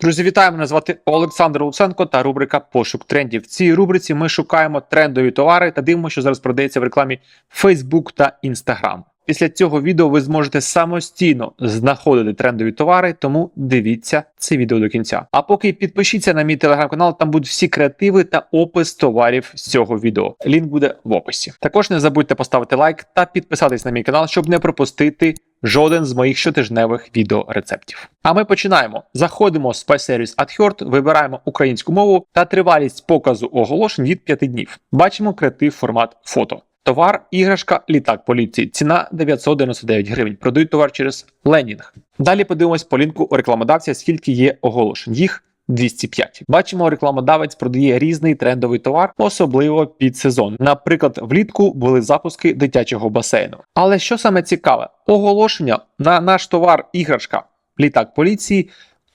Друзі, вітаю! Мене звати Олександр Луценко та рубрика Пошук трендів. В цій рубриці ми шукаємо трендові товари та дивимося, що зараз продається в рекламі Facebook та Instagram. Після цього відео ви зможете самостійно знаходити трендові товари, тому дивіться це відео до кінця. А поки підпишіться на мій телеграм-канал, там будуть всі креативи та опис товарів з цього відео. Лінк буде в описі. Також не забудьте поставити лайк та підписатись на мій канал, щоб не пропустити жоден з моїх щотижневих відеорецептів. А ми починаємо. Заходимо в Spy AdHurt, вибираємо українську мову та тривалість показу оголошень від 5 днів. Бачимо креатив формат фото. Товар, іграшка, літак поліції. Ціна 999 гривень. Продають товар через ленінг. Далі подивимось по лінку у рекламодавця, скільки є оголошень. Їх 205. Бачимо, рекламодавець продає різний трендовий товар, особливо під сезон. Наприклад, влітку були запуски дитячого басейну. Але що саме цікаве, оголошення на наш товар іграшка, літак поліції.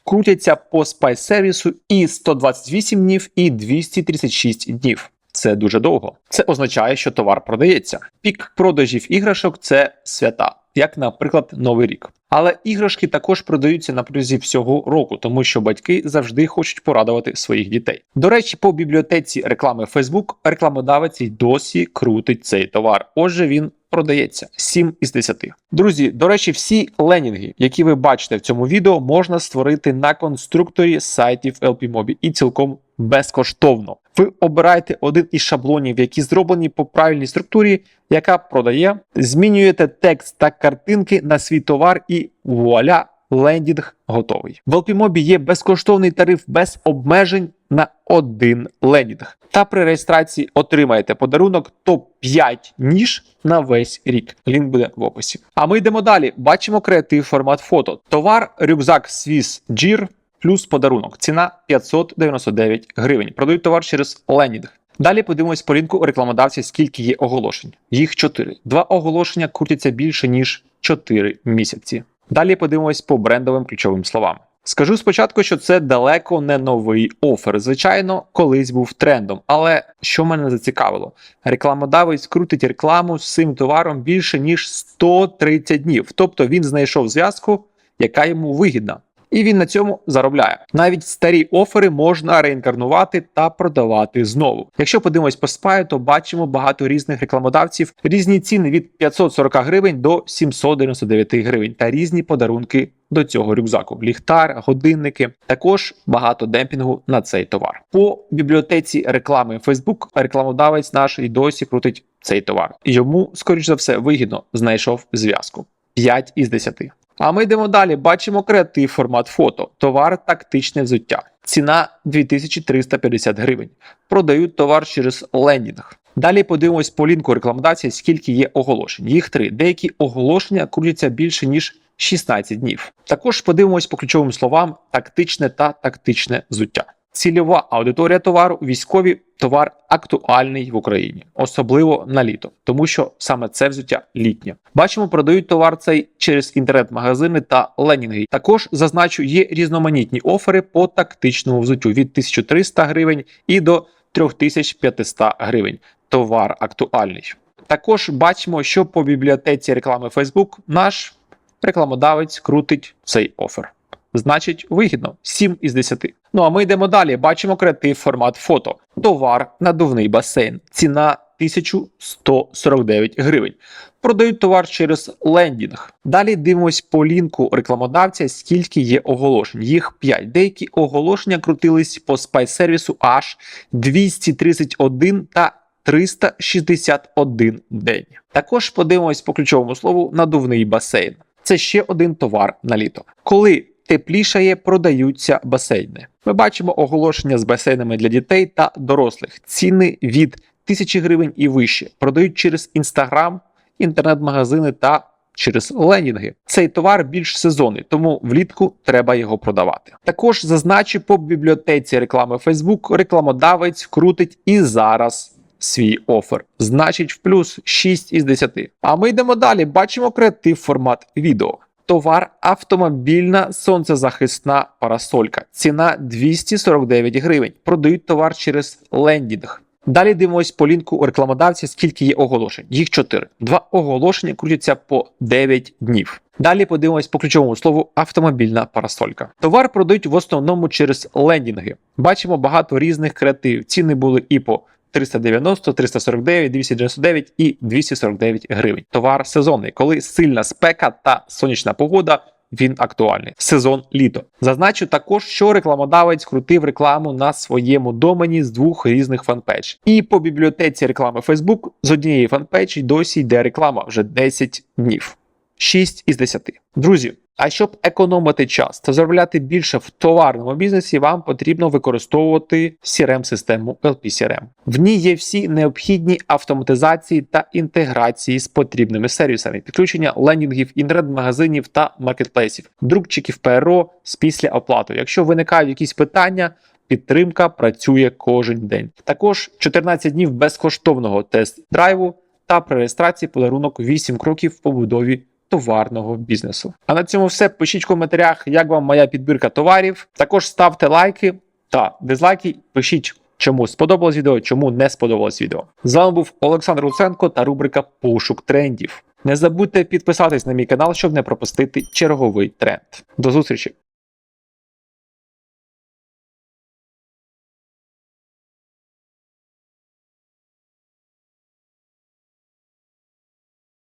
Крутяться по спайс-сервісу і 128 днів, і 236 днів. Це дуже довго. Це означає, що товар продається. Пік продажів іграшок це свята, як, наприклад, Новий рік. Але іграшки також продаються на протязі всього року, тому що батьки завжди хочуть порадувати своїх дітей. До речі, по бібліотеці реклами Facebook рекламодавець досі крутить цей товар. Отже, він продається 7 із 10. Друзі, до речі, всі ленінги, які ви бачите в цьому відео, можна створити на конструкторі сайтів LPMobi і цілком безкоштовно. Ви обираєте один із шаблонів, які зроблені по правильній структурі, яка продає, змінюєте текст та картинки на свій товар і вуаля, лендінг готовий. В LPMobi є безкоштовний тариф без обмежень на один лендінг. Та при реєстрації отримаєте подарунок топ-5 ніж на весь рік. Лінк буде в описі. А ми йдемо далі. Бачимо креатив формат фото. Товар, рюкзак Swiss Gear плюс подарунок. Ціна 599 гривень. Продають товар через лендінг. Далі подивимось по лінку рекламодавця, скільки є оголошень. Їх 4. Два оголошення крутяться більше ніж 4 місяці. Далі подивимось по брендовим ключовим словам. Скажу спочатку, що це далеко не новий офер. Звичайно, колись був трендом. Але що мене зацікавило, рекламодавець крутить рекламу з цим товаром більше ніж 130 днів. Тобто він знайшов зв'язку, яка йому вигідна. І він на цьому заробляє. Навіть старі офери можна реінкарнувати та продавати знову. Якщо подивимось по спаю, то бачимо багато різних рекламодавців, різні ціни від 540 гривень до 799 гривень та різні подарунки до цього рюкзаку: ліхтар, годинники. Також багато демпінгу на цей товар. По бібліотеці реклами Facebook рекламодавець наш і досі крутить цей товар. Йому, скоріш за все, вигідно знайшов зв'язку. 5 із 10. А ми йдемо далі. Бачимо креатив формат фото. Товар тактичне взуття. Ціна 2350 гривень. Продають товар через лендінг. Далі подивимось по лінку рекламодації, скільки є оголошень. Їх три. Деякі оголошення крутяться більше ніж 16 днів. Також подивимось по ключовим словам тактичне та тактичне взуття. Цільова аудиторія товару військові товар актуальний в Україні, особливо на літо, тому що саме це взуття літнє. Бачимо, продають товар цей через інтернет-магазини та ленінги. Також зазначу, є різноманітні офери по тактичному взуттю від 1300 гривень і до 3500 гривень. Товар актуальний. Також бачимо, що по бібліотеці реклами Facebook наш рекламодавець крутить цей офер. Значить, вигідно 7 із 10. Ну а ми йдемо далі. Бачимо креатив формат фото. Товар, надувний басейн. Ціна 1149 гривень. Продають товар через лендінг. Далі дивимось по лінку рекламодавця, скільки є оголошень. Їх 5. Деякі оголошення крутились по спайс-сервісу аж 231 та 361 день. Також подивимось по ключовому слову надувний басейн. Це ще один товар на літо. Коли теплішає, продаються басейни. Ми бачимо оголошення з басейнами для дітей та дорослих. Ціни від 1000 гривень і вище. Продають через інстаграм, інтернет-магазини та через ленінги. Цей товар більш сезонний, тому влітку треба його продавати. Також зазначу по бібліотеці реклами Facebook, рекламодавець крутить і зараз. Свій офер, значить в плюс 6 із 10. А ми йдемо далі. Бачимо креатив формат відео. Товар автомобільна сонцезахисна парасолька. Ціна 249 гривень. Продають товар через лендінг. Далі дивимось по лінку у рекламодавця, скільки є оголошень. Їх 4. Два оголошення крутяться по 9 днів. Далі подивимось по ключовому слову автомобільна парасолька. Товар продають в основному через лендінги. Бачимо багато різних креативів. Ціни були і по 390, 349, 299 і 249 гривень. Товар сезонний, коли сильна спека та сонячна погода. Він актуальний сезон літо. Зазначу також, що рекламодавець крутив рекламу на своєму домені з двох різних фанпеч. І по бібліотеці реклами Facebook з однієї фанпечі досі йде реклама вже 10 днів. 6 із 10. Друзі, а щоб економити час та заробляти більше в товарному бізнесі, вам потрібно використовувати CRM-систему LP-CRM. В ній є всі необхідні автоматизації та інтеграції з потрібними сервісами, підключення лендінгів, інтернет-магазинів та маркетплейсів, друкчиків ПРО з після оплату. Якщо виникають якісь питання, підтримка працює кожен день. Також 14 днів безкоштовного тест-драйву та при реєстрації подарунок 8 кроків в побудові товарного бізнесу. А на цьому все. Пишіть в коментарях, як вам моя підбірка товарів. Також ставте лайки та дизлайки. Пишіть, чому сподобалось відео, чому не сподобалось відео. З вами був Олександр Луценко та рубрика Пошук трендів. Не забудьте підписатись на мій канал, щоб не пропустити черговий тренд. До зустрічі!